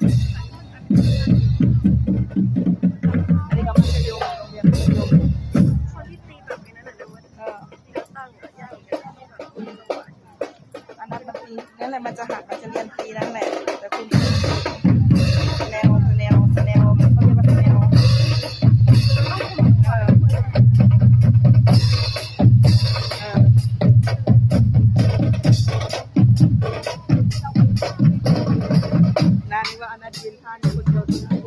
อันนั้นบนางทีนั่นแหละมันจะหักมันจะเรียนตีนั่นแหละแต่คุณ and I will hand good job.